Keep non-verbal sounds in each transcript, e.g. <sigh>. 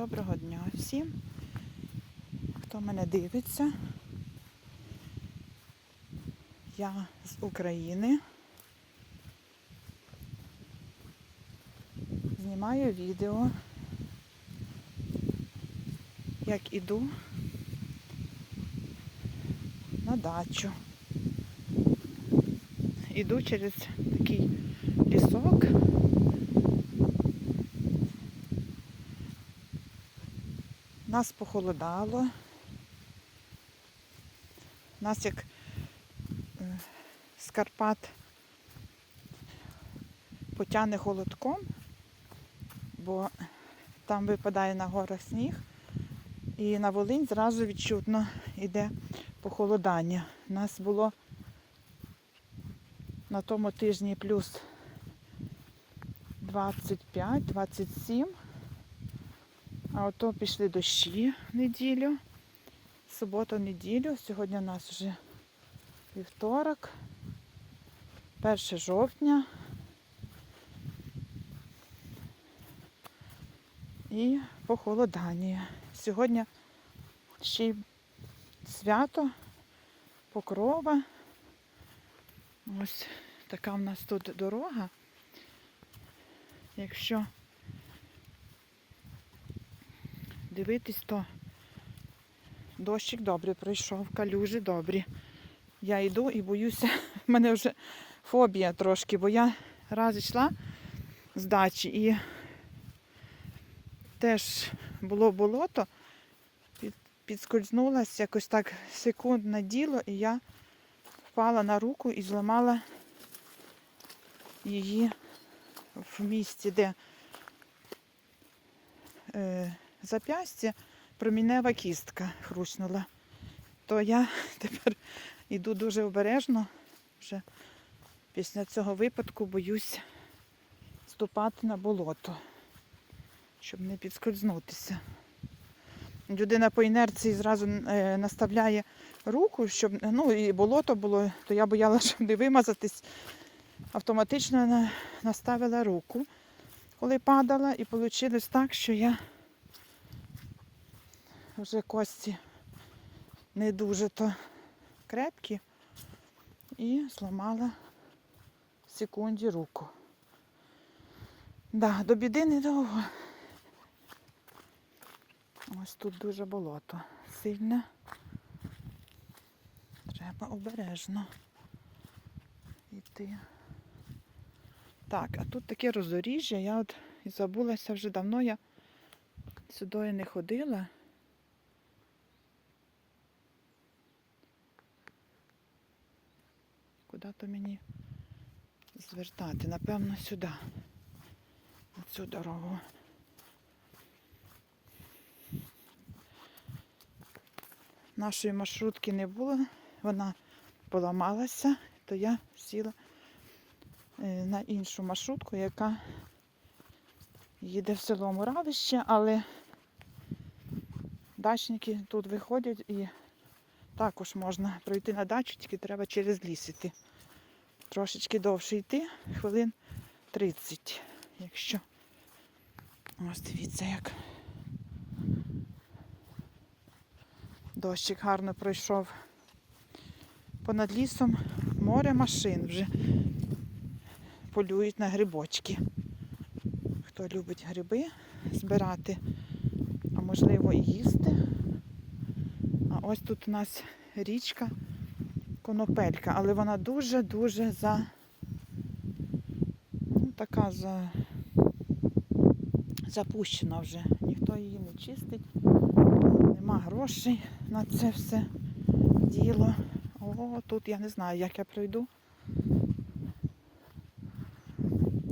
Доброго дня всім, хто мене дивиться. Я з України. Знімаю відео, як іду на дачу. Іду через такий лісок. Нас похолодало. Нас як е, з Карпат потягне холодком, бо там випадає на горах сніг, і на Волинь зразу відчутно йде похолодання. У нас було на тому тижні плюс 25-27. А ото пішли дощі неділю, суботу, неділю. Сьогодні у нас вже вівторок, 1 жовтня. І похолодання. Сьогодні ще й свято, покрова. Ось така в нас тут дорога. Якщо дивитись, то дощик добре пройшов, калюжі добрі. Я йду і боюся, <laughs> в мене вже фобія трошки, бо я раз йшла з дачі і теж було болото, під, підскользнулася якось так секундне діло, і я впала на руку і зламала її в місці, де е, зап'ястя промінева кістка хруснула. То я <laughs> тепер йду дуже обережно. Вже після цього випадку боюсь ступати на болото, щоб не підскользнутися. Людина по інерції зразу е, наставляє руку, щоб ну, і болото було, то я боялася, щоб не вимазатись. Автоматично наставила руку, коли падала, і вийшло так, що я вже кості не дуже то крепкі і зламала в секунді руку. Да, до біди недовго. Ось тут дуже болото сильне. Треба обережно йти. Так, а тут таке роздоріжжя. Я от і забулася вже давно, я сюди не ходила. То мені звертати? Напевно, сюди. На цю дорогу. Нашої маршрутки не було, вона поламалася, то я сіла е, на іншу маршрутку, яка їде в село Муравище, але дачники тут виходять і також можна пройти на дачу, тільки треба через ліс іти. Трошечки довше йти, хвилин 30, якщо. Ось дивіться, як дощик гарно пройшов. Понад лісом море машин вже полюють на грибочки. Хто любить гриби збирати, а можливо і їсти. А ось тут у нас річка Конопелька, але вона дуже-дуже за ну, така за запущена вже. Ніхто її не чистить, нема грошей на це все діло. О, тут я не знаю, як я пройду.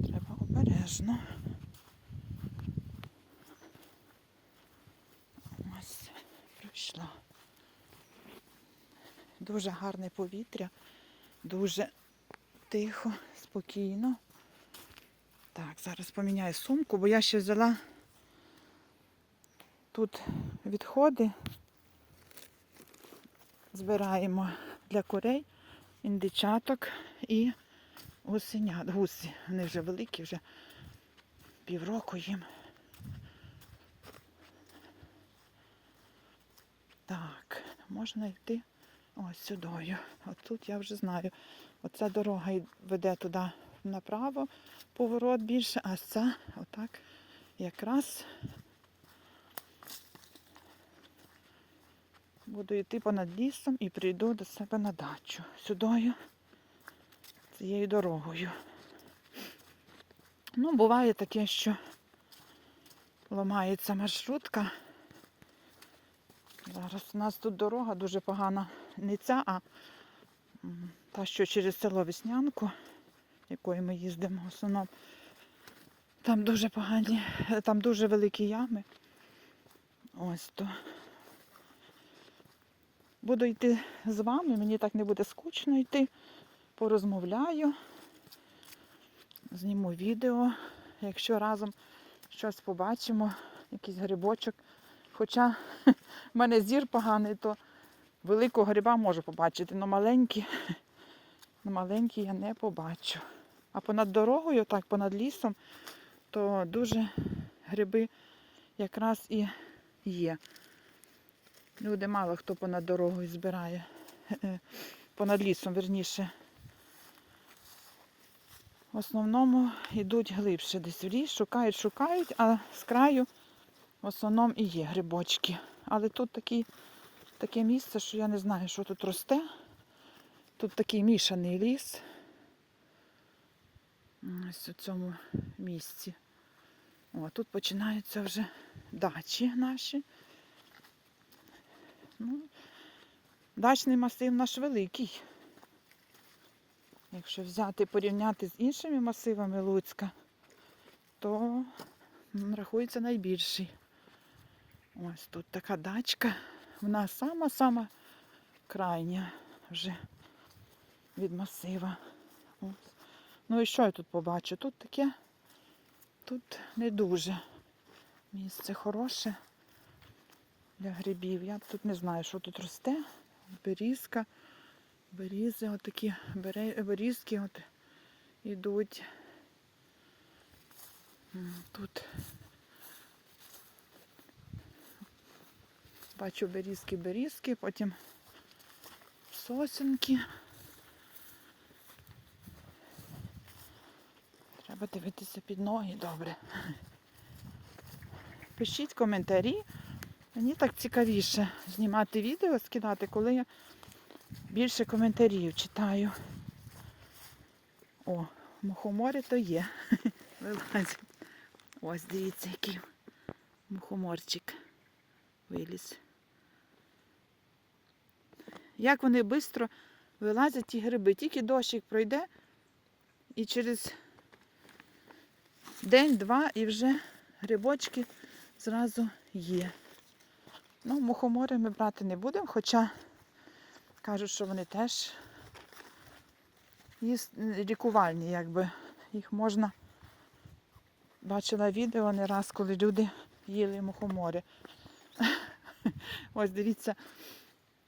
Треба обережно. Дуже гарне повітря, дуже тихо, спокійно. Так, зараз поміняю сумку, бо я ще взяла тут відходи. Збираємо для курей, індичаток і гусенят. Гуси. Вони вже великі, вже півроку їм. Так, можна йти ось сюдою. От тут я вже знаю. Оця дорога веде туди направо, поворот більше, а ця отак якраз буду йти понад лісом і прийду до себе на дачу. Сюдою, цією дорогою. Ну, буває таке, що ламається маршрутка. Зараз у нас тут дорога дуже погана. Не ця, а та, що через село Веснянку, якою ми їздимо в основному. Там дуже погані, там дуже великі ями. Ось то. Буду йти з вами, мені так не буде скучно йти. Порозмовляю, зніму відео. Якщо разом щось побачимо, якийсь грибочок. Хоча <laughs> в мене зір поганий, то великого гриба можу побачити, але маленькі, <laughs> маленькі я не побачу. А понад дорогою, так, понад лісом, то дуже гриби якраз і є. Люди мало хто понад дорогою збирає. <laughs> Понад лісом, верніше. В основному йдуть глибше десь в ліс, шукають, шукають, а з краю в основному і є грибочки. Але тут такі, таке місце, що я не знаю, що тут росте. Тут такий мішаний ліс. Ось у цьому місці. О, тут починаються вже дачі наші. Ну, дачний масив наш великий. Якщо взяти порівняти з іншими масивами Луцька, то рахується найбільший. Ось тут така дачка. Вона сама-сама крайня вже від масива. Ось. Ну і що я тут побачу? Тут таке, тут не дуже. Місце хороше для грибів. Я тут не знаю, що тут росте. Берізка, берізи, отакі берізки от ідуть. Тут бачу берізки, берізки, потім сосенки. Треба дивитися під ноги добре. Пишіть коментарі. Мені так цікавіше знімати відео, скидати, коли я більше коментарів читаю. О, мухомори то є. <laughs> Вилазять. Ось, дивіться, який мухоморчик виліз. Як вони швидко вилазять ті гриби. Тільки дощик пройде і через день-два і вже грибочки зразу є. Ну, мухомори ми брати не будемо, хоча кажуть, що вони теж їс- лікувальні, якби їх можна. Бачила відео не раз, коли люди їли мухомори. <laughs> Ось дивіться,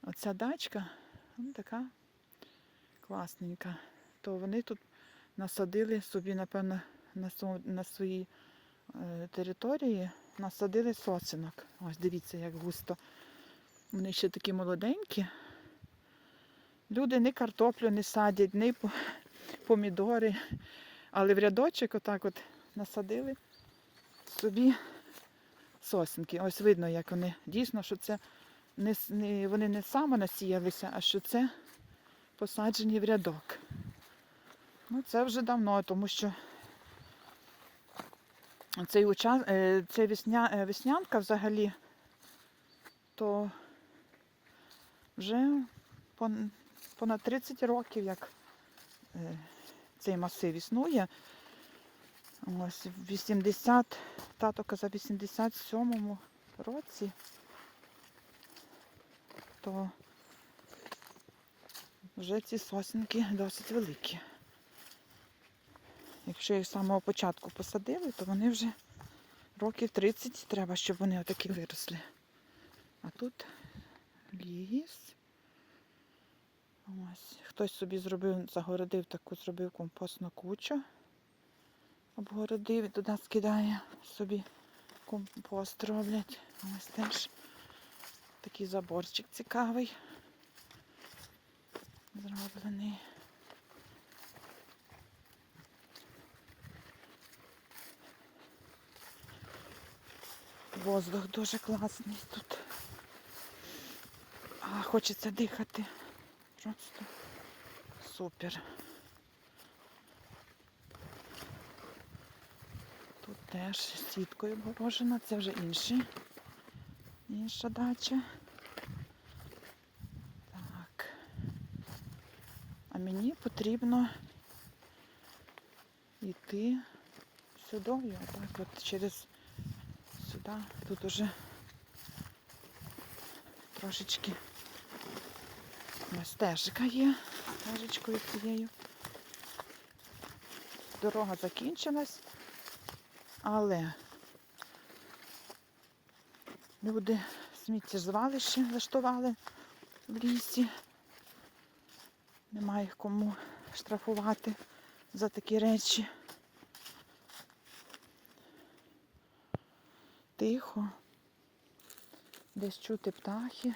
оця дачка, ну, така класненька. То вони тут насадили собі, напевно, на, на своїй е, території насадили сосенок. Ось дивіться, як густо. Вони ще такі молоденькі. Люди ні картоплю не садять, ні помідори. Але в рядочок отак от насадили собі сосенки. Ось видно, як вони дійсно, що це не, не, вони не само насіялися, а що це посаджені в рядок. Ну, це вже давно, тому що цей уча... е, ця весня... е, веснянка взагалі, то вже понад 30 років, як е, цей масив існує. Ось в 80, тато казав, в 87-му році, то вже ці сосенки досить великі. Якщо їх з самого початку посадили, то вони вже років 30 треба, щоб вони отакі виросли. А тут ліс. Ось. Хтось собі зробив, загородив таку, зробив компостну кучу. Обгородив і туди скидає собі компост роблять. Ось теж Такий заборчик цікавий. Зроблений. Воздух дуже класний тут. А, хочеться дихати. Просто супер. Тут теж сіткою обгорожена, це вже інший, інша дача. Так. А мені потрібно йти сюди, отак от через сюди. Тут уже трошечки стежка є, стежечкою цією. Дорога закінчилась, але люди сміттєзвалище влаштували в лісі. Немає кому штрафувати за такі речі. Тихо. Десь чути птахи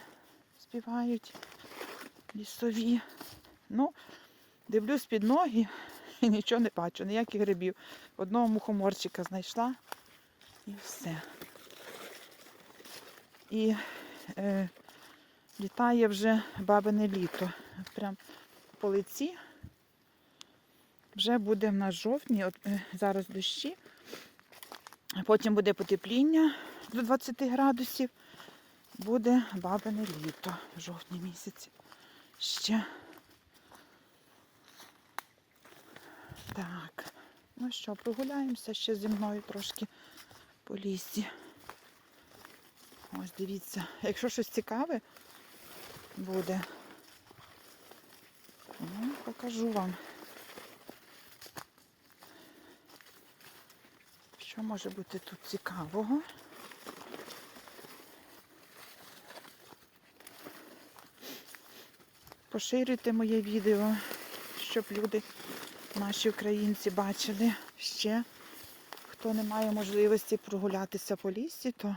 співають лісові. Ну, дивлюсь під ноги <laughs> і нічого не бачу, ніяких грибів. Одного мухоморчика знайшла і все. І е, літає вже бабине літо. Прям по лиці. Вже буде в нас жовтні, от, е, зараз дощі. Потім буде потепління до 20 градусів. Буде бабине літо в жовтні місяці. Ще. Так. Ну що, прогуляємося ще зі мною трошки по лісі. Ось дивіться, якщо щось цікаве буде, ну, покажу вам. Що може бути тут цікавого? Поширюйте моє відео, щоб люди, наші українці, бачили ще. Хто не має можливості прогулятися по лісі, то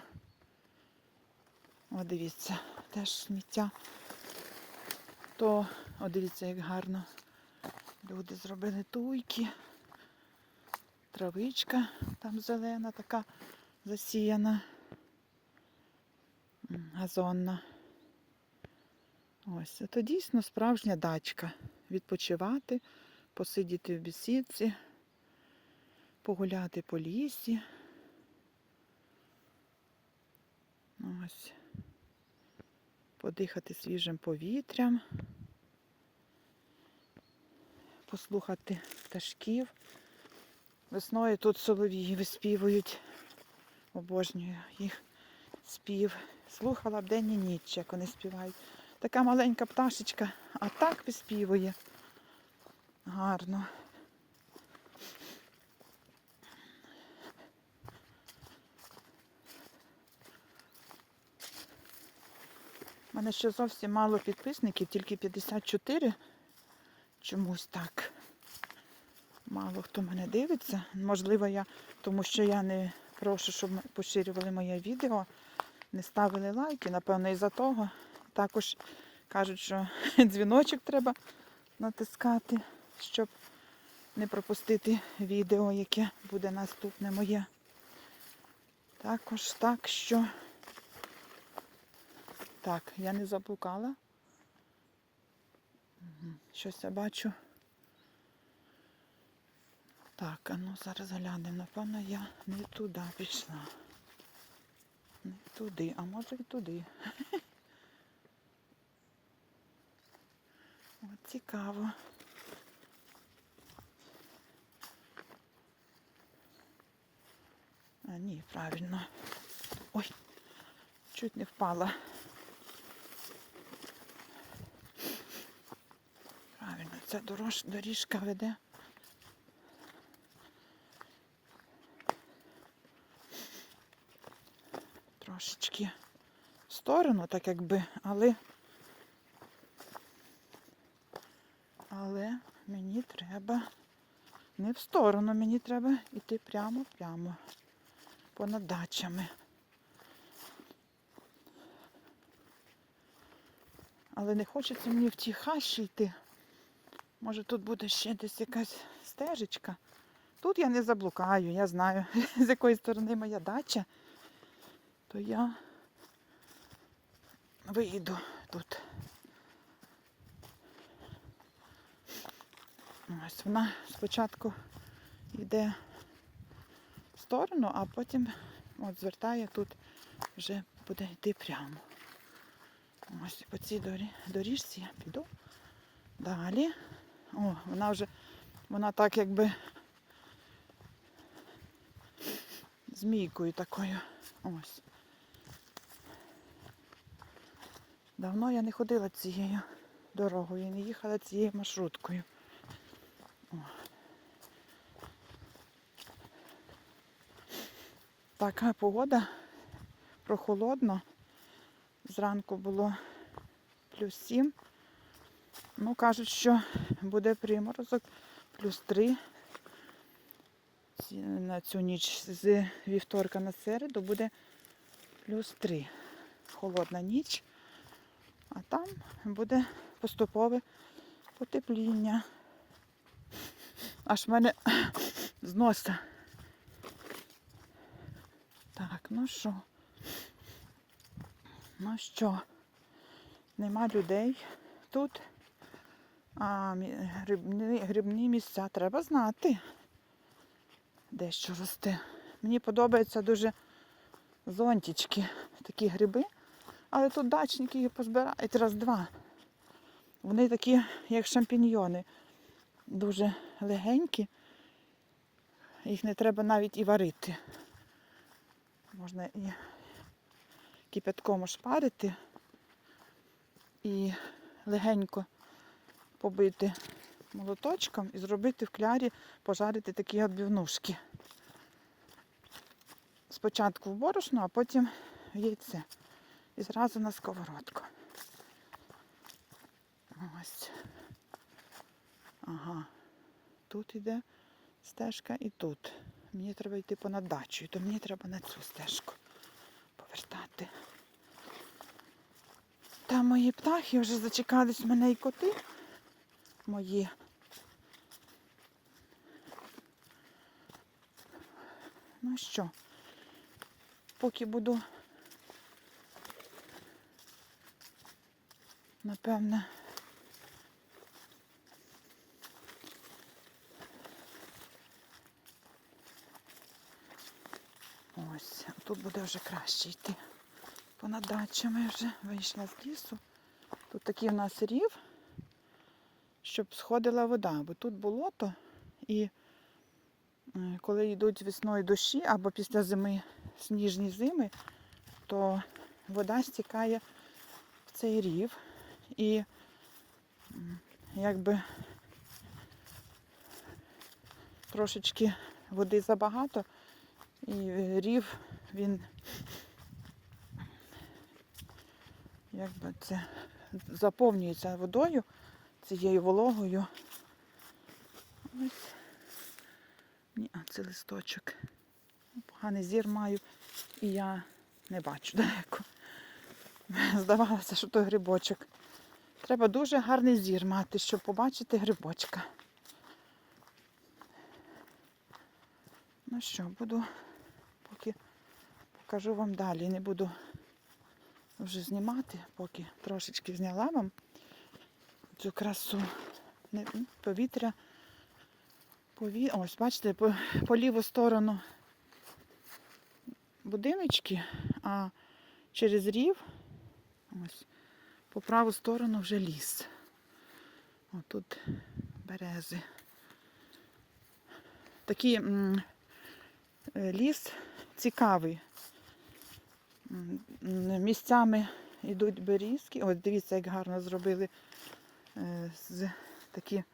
о, дивіться, теж сміття. То, о, дивіться, як гарно люди зробили туйки. Травичка там зелена, така засіяна. Газонна. Ось, це дійсно справжня дачка. Відпочивати, посидіти в бесідці, погуляти по лісі. Ось. Подихати свіжим повітрям, послухати пташків. Весною тут соловії виспівують. Обожнюю їх спів. Слухала б і ніч, як вони співають. Така маленька пташечка, а так виспівує. Гарно. У мене ще зовсім мало підписників, тільки 54. Чомусь так. Мало хто мене дивиться. Можливо, я, тому що я не прошу, щоб поширювали моє відео, не ставили лайки, напевно, із-за того. Також кажуть, що <laughs> дзвіночок треба натискати, щоб не пропустити відео, яке буде наступне моє. Також так, що так, я не заблукала. Щось я бачу. Так, а ну зараз глянемо. Напевно, я не туди пішла. Не туди, а може і туди. <laughs> От цікаво. А ні, правильно. Ой, чуть не впала. Правильно, ця дорож, доріжка веде. Трошечки в сторону, так якби, але але мені треба не в сторону, мені треба йти прямо-прямо понад дачами. Але не хочеться мені в ті хащі йти. Може тут буде ще десь якась стежечка. Тут я не заблукаю, я знаю, <laughs> з якої сторони моя дача, то я вийду тут. Ось вона спочатку йде в сторону, а потім от звертає тут, вже буде йти прямо. Ось по цій доріжці я піду. Далі. О, вона вже, вона так якби змійкою такою. Ось. Давно я не ходила цією дорогою, не їхала цією маршруткою. О. Така погода прохолодно. Зранку було плюс 7. Ну, кажуть, що буде приморозок плюс 3 на цю ніч з вівторка на середу буде плюс 3. Холодна ніч. А там буде поступове потепління. Аж в мене з носа. Так, ну що? Ну що? Нема людей тут. А грибні, грибні місця треба знати, де що росте. Мені подобаються дуже зонтички, такі гриби. Але тут дачники їх позбирають раз-два. Вони такі, як шампіньйони, дуже легенькі. Їх не треба навіть і варити. Можна і кипятком ошпарити і легенько побити молоточком і зробити в клярі, пожарити такі відбивнушки. Спочатку в борошно, а потім яйце. І зразу на сковородку. Ось. Ага. Тут іде стежка і тут. Мені треба йти понад дачею, то мені треба на цю стежку повертати. Там мої птахи вже зачекались мене і коти мої. Ну що, поки буду, напевне, ось, тут буде вже краще йти. Понад дачами вже вийшла з лісу. Тут такий в нас рів, щоб сходила вода, бо тут болото і е, коли йдуть весною дощі або після зими сніжні зими, то вода стікає в цей рів. І якби трошечки води забагато, і е, рів він якби це заповнюється водою, цією вологою. Ось. Ні, а це листочок. Поганий зір маю і я не бачу далеко. <laughs> Здавалося, що то грибочок. Треба дуже гарний зір мати, щоб побачити грибочка. Ну що, буду, поки покажу вам далі. Не буду вже знімати, поки трошечки зняла вам цю красу. Повітря. Пові... Ось, бачите, по, по ліву сторону будиночки, а через рів, ось, по праву сторону вже ліс. Отут берези. Такий м, е, ліс цікавий. Місцями йдуть берізки. Ось дивіться, як гарно зробили з такі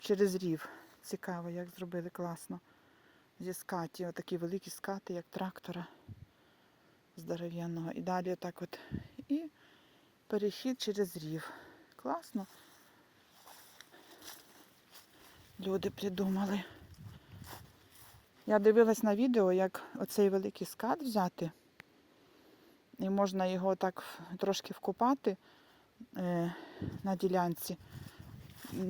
через рів. Цікаво, як зробили класно. Зі скаті, отакі великі скати, як трактора здоров'яного. І далі отак от. І перехід через рів. Класно. Люди придумали. Я дивилась на відео, як оцей великий скат взяти І можна його так трошки вкопати е, на ділянці,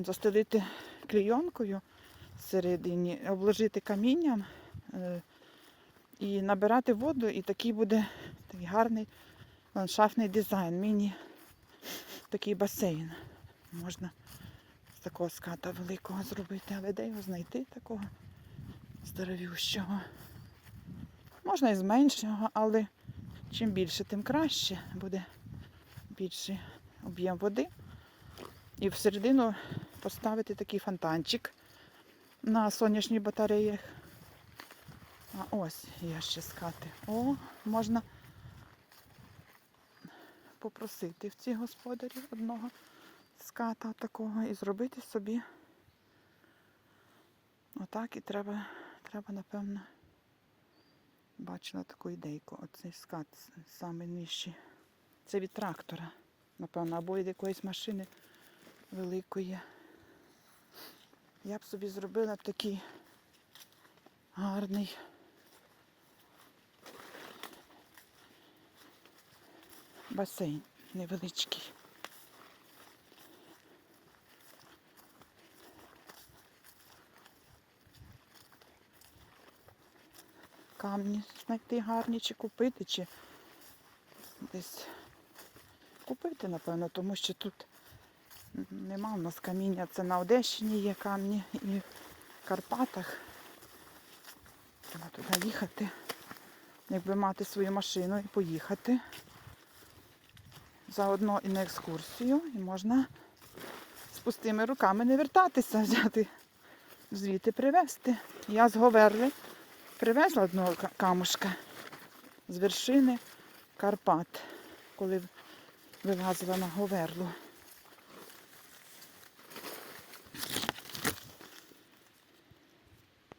застелити клійонкою всередині, обложити камінням е, і набирати воду, і такий буде такий гарний ландшафтний дизайн. Міні такий басейн. Можна з такого ската великого зробити, але де його знайти такого здоровющого? Можна і з меншого, але чим більше, тим краще буде більший об'єм води. І всередину поставити такий фонтанчик на сонячних батареях. А ось є ще скати. О, можна попросити в цих господарів одного ската такого і зробити собі. Отак і треба, треба, напевно, бачила таку ідейку. Оцей скат саме нижчий. Це від трактора, напевно, або від якоїсь машини великої. Я б собі зробила такий гарний. Басейн невеличкий. Камні знайти гарні, чи купити, чи десь купити, напевно, тому що тут нема в нас каміння. Це на Одещині є камні і в Карпатах. Треба туди їхати. Якби мати свою машину і поїхати. Заодно і на екскурсію, і можна з пустими руками не вертатися, <laughs> взяти звідти привезти. Я з Говерли привезла одного камушка з вершини Карпат, коли вилазила на Говерлу.